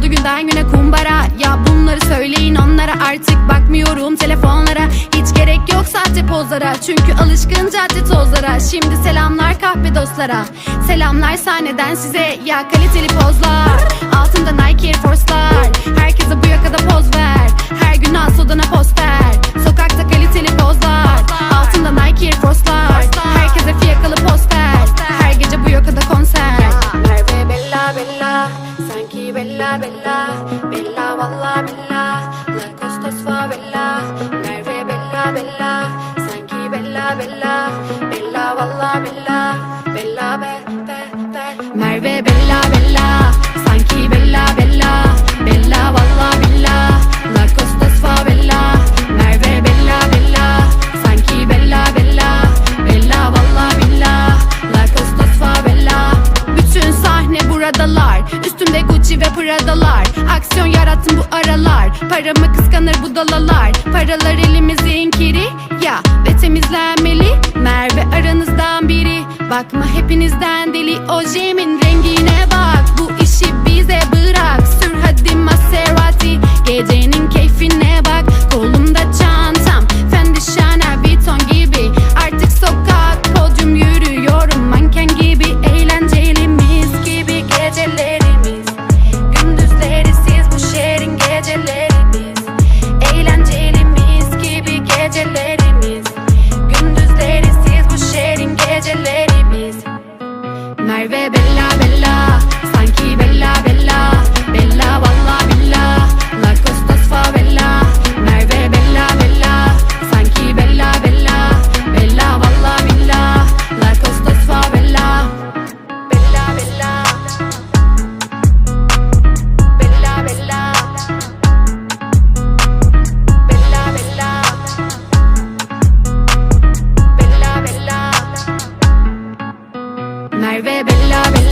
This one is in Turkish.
oldu günden güne kumbara. Ya bunları söyleyin onlara artık bakmıyorum telefonlara. Hiç gerek yok sahte pozlara Çünkü alışkın cadde tozlara. Şimdi selamlar kahpe dostlara Selamlar sahneden size. Ya kaliteli pozlar Altında Nike Air bella bella bella valla bella. La Costa bella Merve bella bella. Sanki bella bella bella valla bella. Bella be be be Merve bella. Aksiyon yarattım bu aralar. Paramı kıskanır bu dalalar. Paralar elimizin kiri ya Ve temizlenmeli. Merve aranızdan biri. Bakma hepinizden deli. O ojemin rengine bak. Bu işi bize bırak. Sür Bebé. my baby, love,